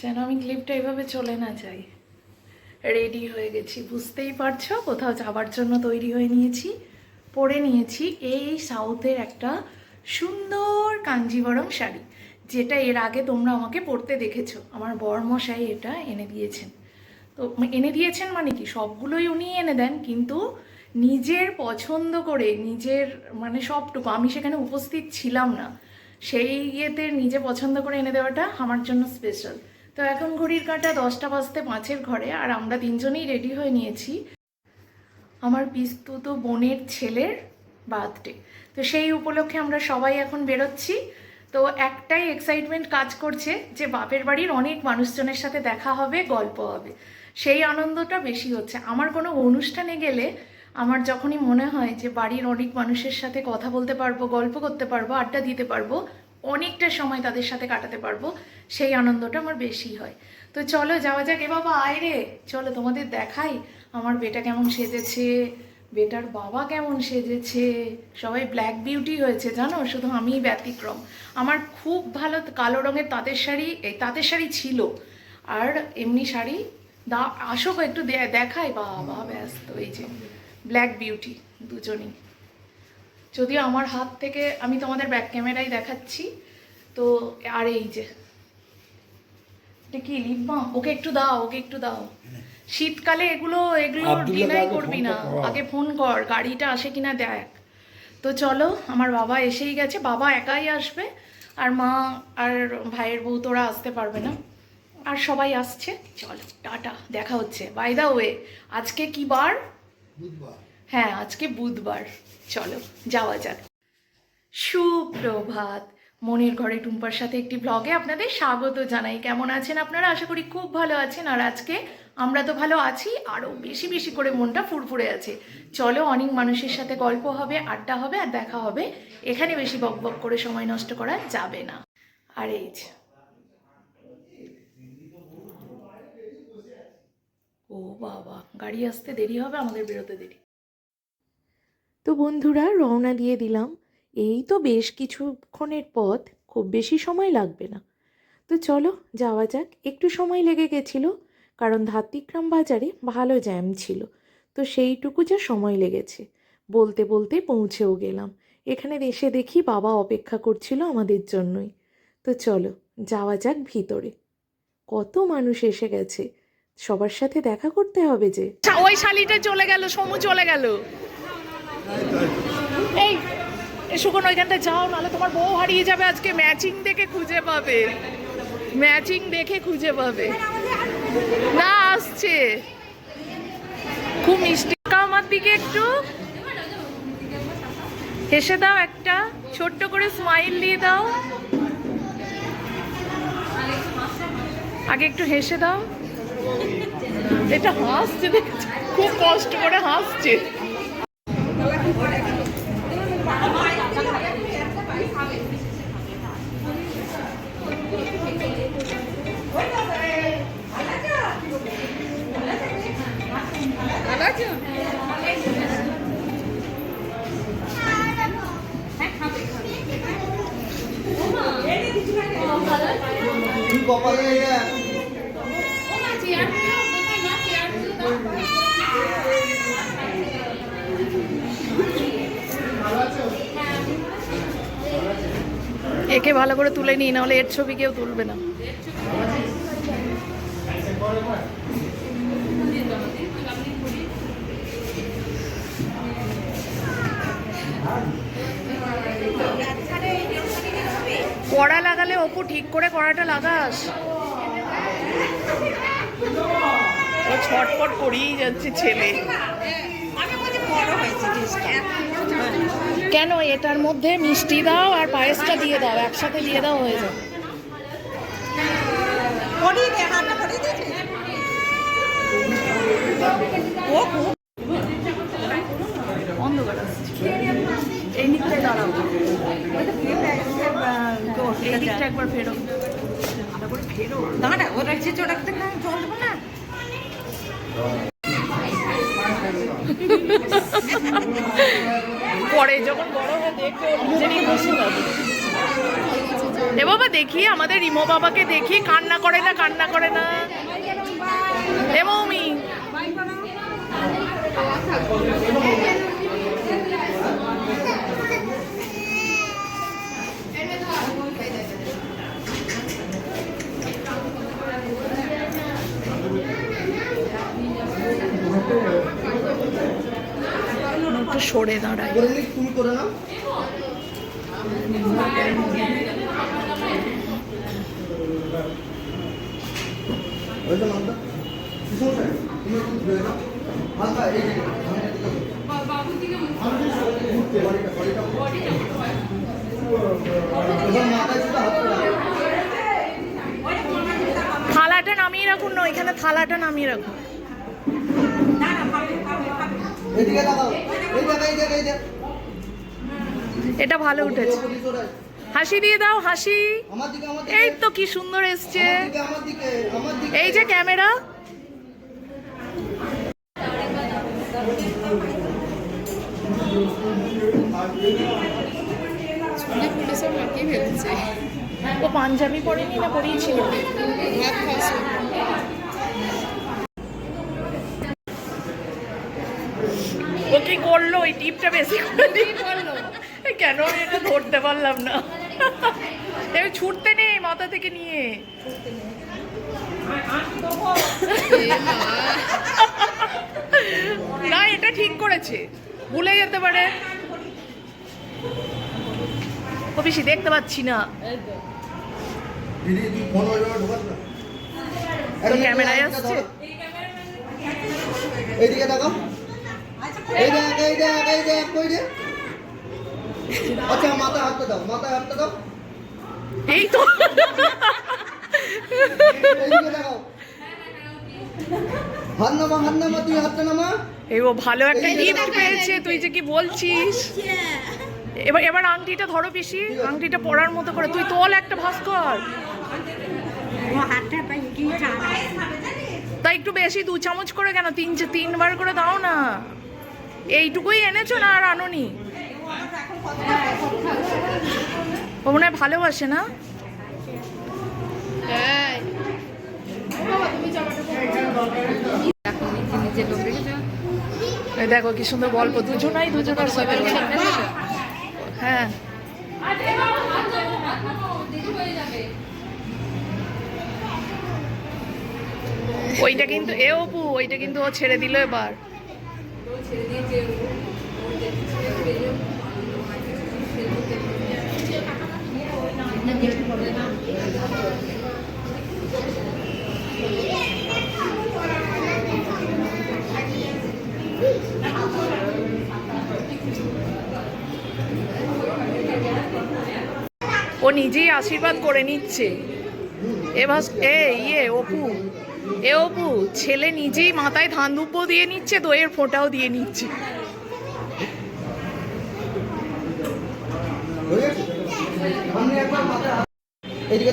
যেন আমি ক্লিপটা এভাবে চলে না যাই। রেডি হয়ে গেছি। বুঝতেই পারছ? কোথাও যাবার জন্য তৈরি হয়ে নিয়েছি, পরে নিয়েছি এই সাউথের একটা সুন্দর কাঞ্জিবরম শাড়ি, যেটা এর আগে তোমরা আমাকে পরতে দেখেছ। আমার বরমশাই এটা এনে দিয়েছেন। তো এনে দিয়েছেন মানে কি? সবগুলোই উনি এনে দেন, কিন্তু নিজের পছন্দ করে, নিজের মানে সবটুকু, আমি সেখানে উপস্থিত ছিলাম না। সেই ইয়েতে নিজে পছন্দ করে এনে দেওয়াটা আমার জন্য স্পেশাল তো এখন ঘড়ির কাঁটা দশটা বাজতে পাঁচের ঘরে, আর আমরা তিনজনেই রেডি হয়ে নিয়েছি আমার পিস্তুত বোনের ছেলের বার্থডে তো সেই উপলক্ষে আমরা সবাই এখন বেরোচ্ছি। তো একটাই এক্সাইটমেন্ট কাজ করছে যে বাপের বাড়ির অনেক মানুষজনের সাথে দেখা হবে, গল্প হবে। সেই আনন্দটা বেশি হচ্ছে। আমার কোনো অনুষ্ঠানে গেলে আমার যখনই মনে হয় যে বাড়ির অনেক মানুষের সাথে কথা বলতে পারব, গল্প করতে পারব, আড্ডা দিতে পারব অনেকটা সময় তাদের সাথে কাটাতে পারব, সেই আনন্দটা আমার বেশি হয়। তো চলো যাওয়া যাক। এ বাবা, আয় রে। চলো তোমাদের দেখাই আমার বেটা কেমন সেজেছে, বেটার বাবা কেমন সেজেছে। সবাই ব্ল্যাক বিউটি হয়েছে, জানো? শুধু আমিই ব্যতিক্রম। আমার খুব ভালো কালো রঙের তাঁতের শাড়ি, এই তাঁতের শাড়ি ছিল। আর এমনি শাড়ি, দা আসো একটু দে- দেখাই। বাবা, ব্যস্ত, এই যে। ব্ল্যাক বিউটি দুজনই। যদিও আমার হাত থেকে আমি তোমাদের ব্যাক ক্যামেরায় দেখাচ্ছি তো আর এই যে এটা কি লিপ বাম ওকে একটু দাও ওকে একটু দাও। শীতকালে এগুলো এগুলো ডিনাই করবি না। আগে ফোন কর গাড়িটা আসে কিনা দেখ। তো চলো আমার বাবা এসেই গেছে বাবা একাই আসবে আর মা আর ভাইয়ের বউ তোরা আসতে পারবে না। আর সবাই আসছে চলো টাটা দেখা হচ্ছে। বাই দা ওয়ে আজকে কি বার? বুধবার। হ্যাঁ আজকে বুধবার। চলো, যাওয়া যাক। সুপ্রভাত। মনের ঘরে টুম্পার সাথে একটি ব্লগে আপনাদের স্বাগত জানাই। কেমন আছেন আপনারা? আশা করি খুব ভালো আছেন। আর আজকে আমরা তো ভালো আছি আরও বেশি বেশি করে মনটা ফুরফুরে আছে। চলো, অনেক মানুষের সাথে গল্প হবে, আড্ডা হবে আর দেখা হবে। এখানে বেশি বক বক করে সময় নষ্ট করা যাবে না। আর এই যে। ও বাবা, গাড়ি আসতে দেরি হবে, আমাদের বেরোতে দেরি। তো বন্ধুরা, রওনা দিয়ে দিলাম। এই তো বেশ কিছুক্ষণের পথ, খুব বেশি সময় লাগবে না। তো চলো, যাওয়া যাক। একটু সময় লেগে গেছিল, কারণ ধাত্রিগ্রাম বাজারে ভালো জ্যাম ছিল। তো সেইটুকু যা সময় লেগেছে। বলতে বলতে পৌঁছেও গেলাম। এখানে এসে দেখি বাবা অপেক্ষা করছিল আমাদের জন্যই। তো চলো, যাওয়া যাক ভিতরে। কত মানুষ এসে গেছে। সবার সাথে দেখা করতে হবে যে। ওই শালিটা চলে গেল, সমু চলে গেল। এই সুগন ওইখানটা যাও, নাহলে তোমার বউ হারিয়ে যাবে আজকে। ম্যাচিং দেখে খুঁজে পাবে। ম্যাচিং দেখে খুঁজে পাবে। না, আসছে। খুব মিষ্টি। আমার দিকে একটু। হেসে দাও একটা। ছোট্ট করে স্মাইল দিয়ে দাও। আগে একটু হেসে দাও। এটা হাসছে দেখেছ? খুব কষ্ট করে হাসছে তুই কপালে এটা একে ভালো করে তুলে নিই, নাহলে এর ছবি কেউ তুলবে না। কড়া লাগালে অপু ঠিক করে কড়াটা লাগাস। ও ছটপট করেই যাচ্ছে ছেলে। কেন এটার মধ্যে মিষ্টি দাও আর পায়েসটা দিয়ে দাও একসাথে দিয়ে দাও হয়ে যাবে। অন্ধকার আসছে এই দিকটায় দাঁড়াও এই দিকটা একবার ফেরো। ভালো করে ফেরো দাঁড়া ওটা জল দেবো না। পরে যখন বড় হয়ে দেখবে নিজেরই এ বাবা, দেখি আমাদের রিমো বাবাকে দেখি, কান্না করে না, কান্না করে না। এ মৌমি। একটু সরে দাঁড়াই। তুমি করে নাও। থালাটা নামিয়ে রাখুন না ওইখানে থালাটা নামিয়ে রাখুন। এটা ভালো উঠেছে। হাসি দিয়ে দাও হাসি। এই তো কি সুন্দর এসছে। এই যে ক্যামেরা। ও পাঞ্জাবি পরেনি না পরিয়েছিল ভাত খাওয়া ও কি করল ওই টিপটা বেশি করে কেন আমি এটা ধরতে পারলাম না? এবার ছুটতে নেই মাথা থেকে নিয়ে। না এটা ঠিক করেছে। ভুলে যেতে পারে। ও বেশি দেখতে পাচ্ছি না। ক্যামেরায় আসছে? এইদিকে তাকাও। এই দেখ এই দেখ এই দেখ কই রে? আচ্ছা মাথা হাতটা দাও মাথা হাতটা দাও। এই তো। এইদিকে তাকাও হাত নামা হাত নামা তুই হাতটা নামা। এই ও ভালো একটা গিফট পেয়েছে তুই যে কি বলছিস? এবার এবার আংটিটা ধরো পিসি আংটিটা পরার মতো করে তুই তোল একটা ভাস্কর তাই একটু বেশি দু চামচ করে কেন তিন তিনবার করে দাও না। এইটুকুই এনেছো না আর আনোনি? ও মনে হয় ভালোবাসে না? দেখো কি সুন্দর গল্প। দুজনাই দুজনের হ্যাঁ। ওইটা কিন্তু এ অপু ওইটা কিন্তু ও ছেড়ে দিল এবার। ও নিজেই আশীর্বাদ করে নিচ্ছে। এ ভাস এ ইয়ে অপু। এ অপু ছেলে নিজেই মাথায় ধান দুব্বো দিয়ে নিচ্ছে দইয়ের ফোঁটাও দিয়ে নিচ্ছে।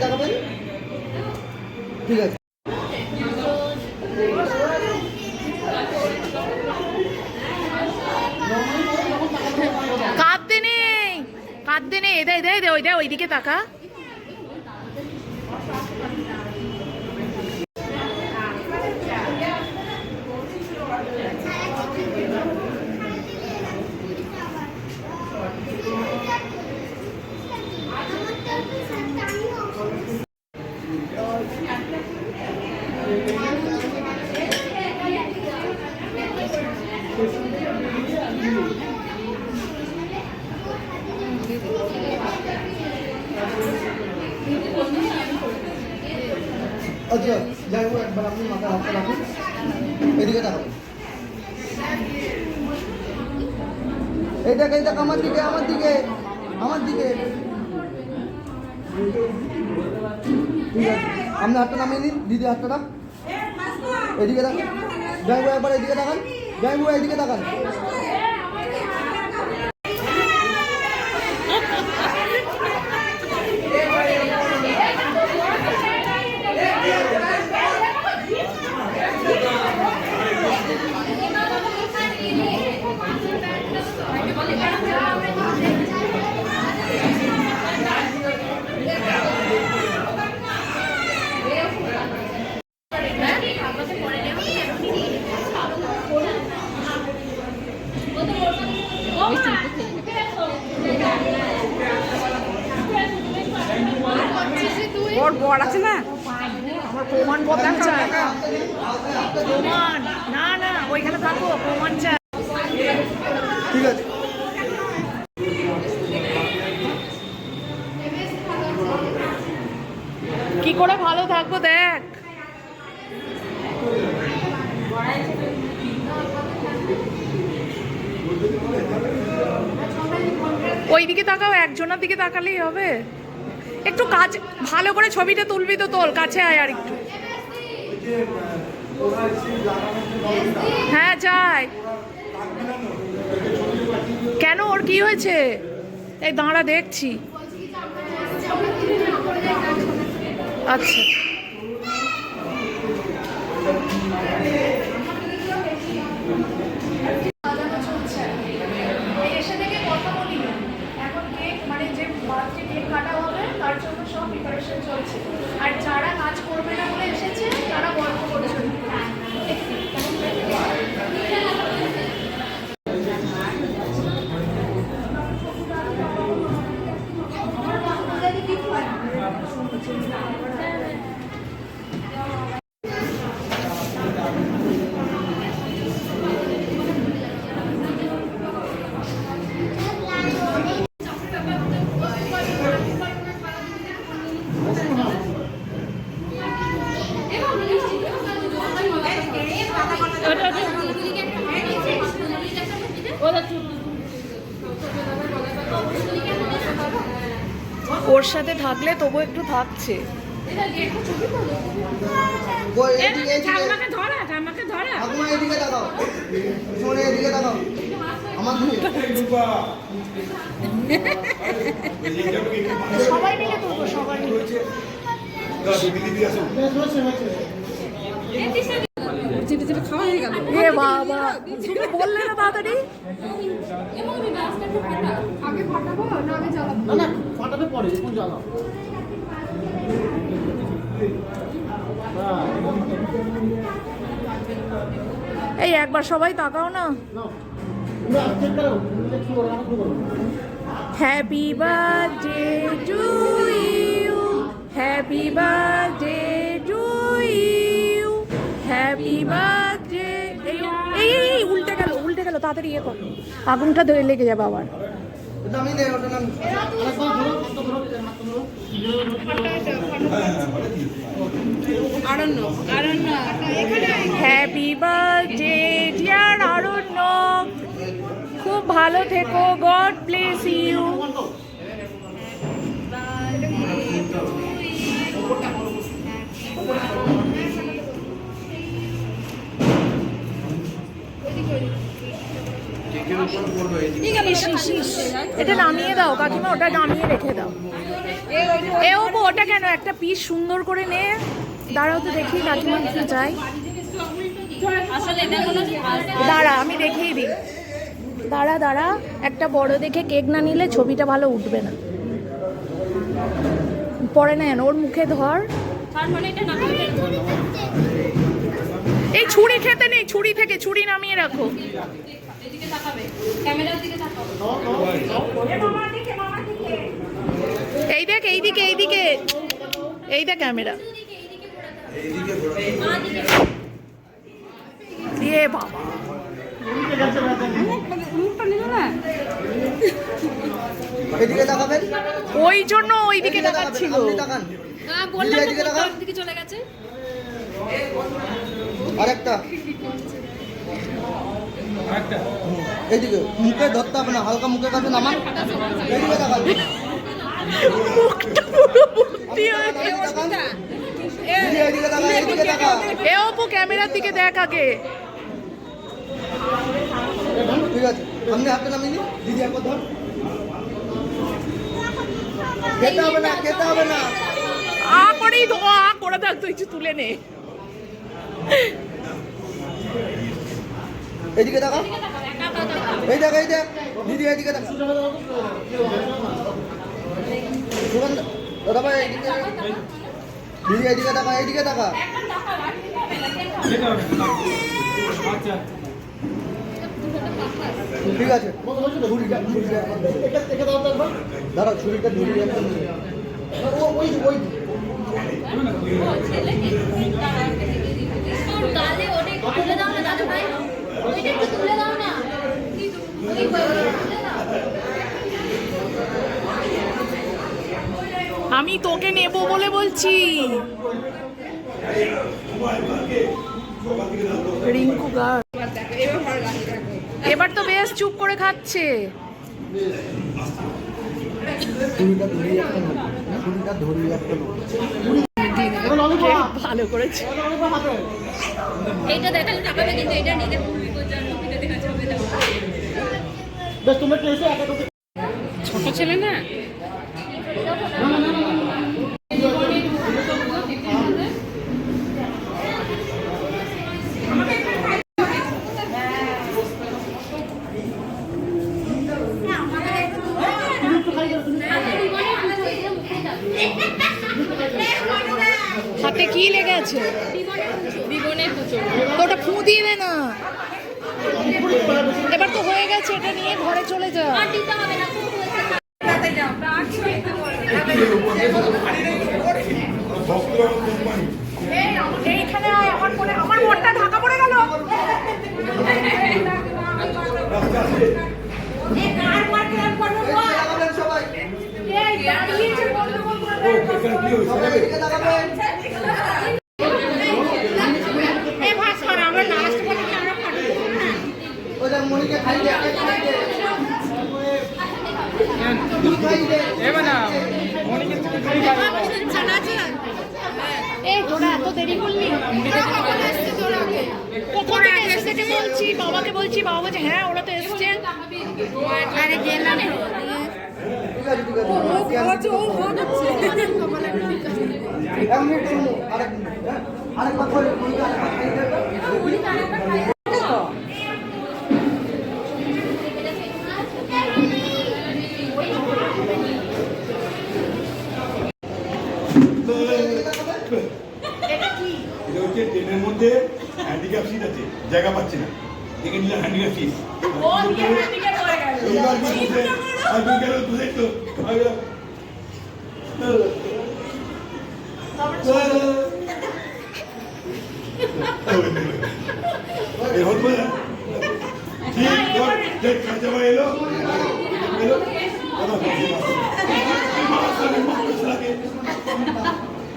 তাকাবেন ঠিক আছে। কাঁদতে নেই কাঁদতে নেই। এদা এদা এদা ওইটা ওইদিকে তাকা। আচ্ছা আপনি হাতটা রাখুন। এদিকে তাকাবেন। এই দেখ আমার দিকে আমার দিকে আমার দিকে। ঠিক আছে, আপনি হাতটা নামিয়ে নিন, দিদি হাতটা এদিকে তাকান। জয়বু একবার এদিকে তাকান। জয়বু এদিকে তাকান। ওইদিকে তাকাও, একজনের দিকে তাকালেই হবে। একটু কাজ, ভালো করে ছবিটা তুলবি তো তোল কাছে আয় আর একটু। হ্যাঁ যাই। কেন ওর কি হয়েছে? এই দাঁড়া, দেখছি। আচ্ছা এসে থেকে কথা বলি না এখন কেক মানে যে বার্থডে কেক কাটা হবে তার জন্য সব প্রিপারেশন চলছে আর যারা কাজ করবে না বলে এসেছে তারা গল্প করছে ওর সাথে থাকলে তবু একটু থাকছে। সবাই মিলে তুলবো সবাই মিলে। যেটা যেটা খাওয়া হয়ে গেল। এ বাবা তুমি বললে না তাড়াতাড়ি। আগে ফাটাবো না আগে জ্বালাবো না না ফাটাতে পরে এখন জ্বালাও। এই একবার সবাই তাকাও না। Happy birthday to you happy birthday happy birthday এই এই উল্টে গেল উল্টে গেল তাড়াতাড়ি ইয়ে কর। আগুনটা ধরে লেগে যাবে আবার। Happy birthday dear Aranya. খুব ভালো থেকো গড ব্লেস ইউ এটা নামিয়ে দাও, কাকিমা, ওটা নামিয়ে রেখে দাও। এ ও ওটা কেন? একটা পিস সুন্দর করে নে। দাঁড়াও তো দেখি কাকিমা কি চাই দাঁড়া, আমি দেখিয়ে দিই। দাঁড়া দাঁড়া, একটা বড় দেখে কেক না নিলে ছবিটা ভালো উঠবে না। পরে নেন ওর মুখে ধর। এই ছুরি খেতে নেই, ছুরি থেকে, ছুরি নামিয়ে রাখো। এই দেখ এইদিকে এইদিকে এই দিকে। দেখ ক্যামেরা। এ বাবা। ওই জন্য তাকাচ্ছিল। তাকান। দিকে চলে গেছে। আরেকটা। এইদিকে মুখে ধরতে হবে না হালকা মুখের কাছে নামান। এইদিকে তাকান। মুখটা পুরো ভর্তি হয়ে এ অপু ক্যামেরার দিকে দেখ আগে। ঠিক আছে আপনি হাতটা নামিয়ে নিন দিদি একবার ধর। খেতে হবে না খেতে হবে না। আ করেই তো আ করে তুই তুলে নে। এইদিকে তাকা এই দেখ এই দেখ। দিদি এইদিকে তাকা দাদা ভাই এইদিকে দিদি, এদিকে টাকা এদিকে টাকা ঠিক আছে। ছুরিটা ছুরিটা ধরি ওই ওই তাহলে আমি তোকে নেব বলে বলছি। রিঙ্কু এবার তো বেশ চুপ করে খাচ্ছে। একটা ভালো করেছে এইটা দেখালে টাকাবে কিন্তু এটা নিজের জন্মদিনে দেখা যাবে না ছোট ছেলে না হাতে কি লেগে আছে? বিবনের পুজো ওটা ফু দিয়ে দে না। এবার তো হয়ে গেছে এটা নিয়ে ঘরে চলে যা। আর দিতে হবে না খুব হয়েছে এইখানে আমার মনে আমার মনটা ঢাকা পড়ে গেল। সবাই বাবাকে বলছি বাবা বলছে হ্যাঁ ওরা তো এসছে। আরে গেলাম। এটা হচ্ছে ট্রেনের মধ্যে হ্যান্ডিক্যাপ সিট আছে জায়গা পাচ্ছি না। নিলাম হ্যান্ডিক্যাপ সিট এইবার কি বসে হয়তো গেল বুঝে তো আমি বললাম, এই হতো না ঠিক ঠিক এলো এলো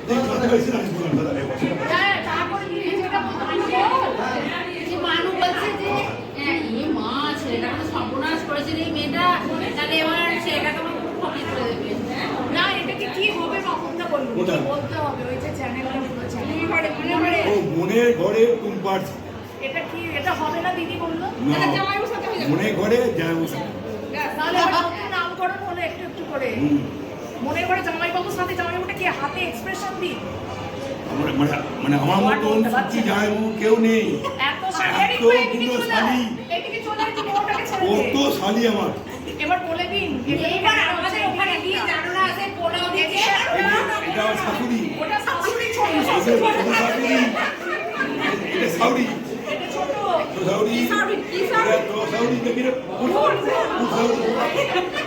দেখ কাছে পাইছি না আমি বললাম দাদা এই বসে মানু বলছে যে হ্যাঁ, এ মা ছেলেটাকে তো সর্বনাশ করেছে রে এই মেয়েটা তাহলে করে দেবে না এটাকে কি হবে কখনটা বলব বলতে হবে ওই যে চ্যানেলটা চ্যানেল ঘরে মনে ঘরে ও মনের ঘরে টুম্পার এটা কি এটা হবে না দিদি বলল? না মনে ঘরে যায় বসে তাহলে নামকরণ হলো একটু একটু করে। ঘরে জামাইবাবুর সাথে জামাইবাবুটা কি হাতে এক্সপ্রেশন দিই? মানে মানে- মানে আমার মতন সুখী যায় কেউ নেই। এত শালি। কত শালি আমার। এবার বলে দিন এইবার আমাদের ওখানে গিয়ে জানুনা আছে পোলাও দিয়েছে এটা শাশুড়ি ওটা শাশুড়ি ছোট এটা শাশুড়ি এটা শাশুড়ি এটা সাউরি। এটা ছোট। তো তো দেখি রে?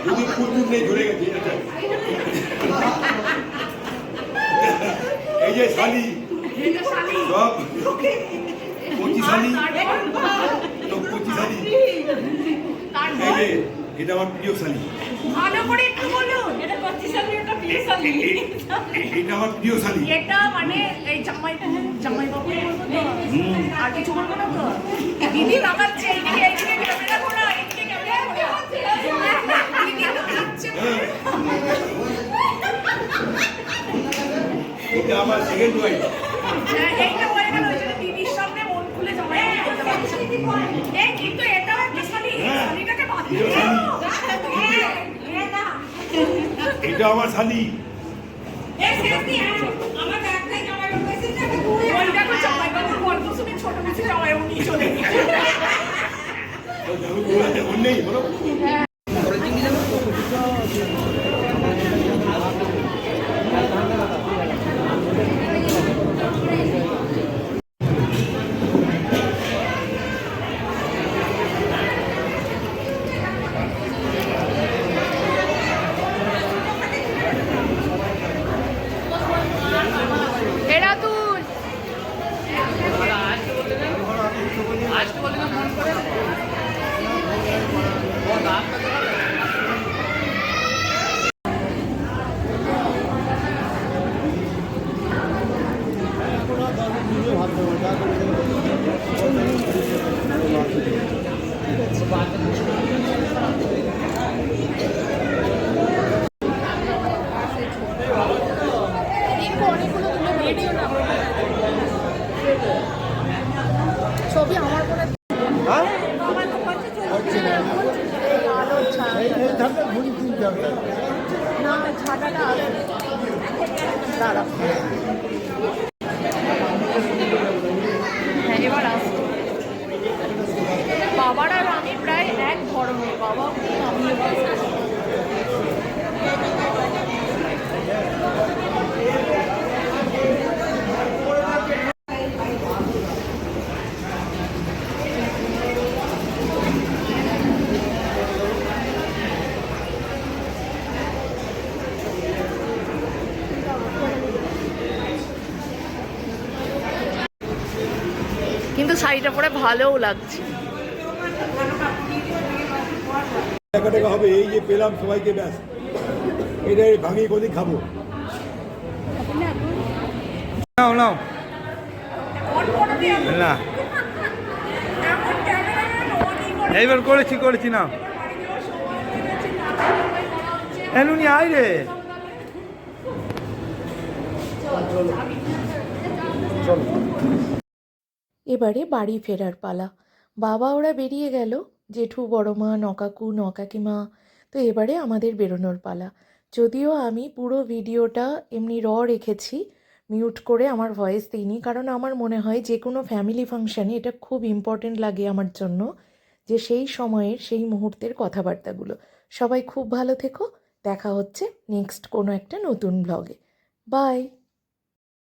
যদি নেই ধরে গেছে এটা এই যে শালি। এটা শালি। সব। কচি শালি। আর তারপর- শালি। যে এটা আমার প্রিয় শালি। ভালো করে একটু বলুন এটা কচ্ছি শালি এটা বিয়ে শালি? এটা আমার প্রিয় শালি। এটা মানে এই জামাই জামাই বাবু বলব তো? আর কিছু বলব না তো? দিদি লাগাচ্ছে এইদিকে এইদিকে ক্যামেরা ঘোরা এইদিকে ক্যামেরা ঘোরা দিদি এটা আমার সেকেন্ড ওয়াইফ হ্যাঁ, এইটা হয়ে গেল দিদির সামনে মন খুলে জামাই এই কিন্তু এটা একটা শালি। হ্যাঁ। এটা আমার শালি। ছোট কিছু চলে গেছে। আমি বলে তেমন নেই বলো ঠিক নিজে ভাবতে হবে যা করে ছবি আমার মনে হ্যাঁ এই আলোর ছায়া এই এই ধাপটা ঘুরি তুলতে হবে না ছাটাটা আলো দাঁড়া হ্যাঁ এবার আসতো বাবার আর আমি প্রায় এক ধরনের বাবা কিন্তু শাড়িটা পরে ভালোও লাগছে। টাকা টাকা হবে, এই যে পেলাম সবাইকে ব্যাস। এটা ভাঙিয়ে কোদিন খাব। নাও নাও। না। এইবার করেছি করেছি না এনুনি আয় রে। এবারে বাড়ি ফেরার পালা। বাবা ওরা বেরিয়ে গেল। জেঠু বড় মা নকাকু, নকাকিমা, তো এবারে আমাদের বেরোনোর পালা। যদিও আমি পুরো ভিডিওটা এমনি র রেখেছি, মিউট করে আমার ভয়েস দিইনি, কারণ আমার মনে হয় যে কোনো ফ্যামিলি ফাংশানে এটা খুব ইম্পর্টেন্ট লাগে আমার জন্য, যে সেই সময়ের, সেই মুহূর্তের কথাবার্তাগুলো। সবাই খুব ভালো থেকো, দেখা হচ্ছে নেক্সট কোনো একটা নতুন ব্লগে। বাই!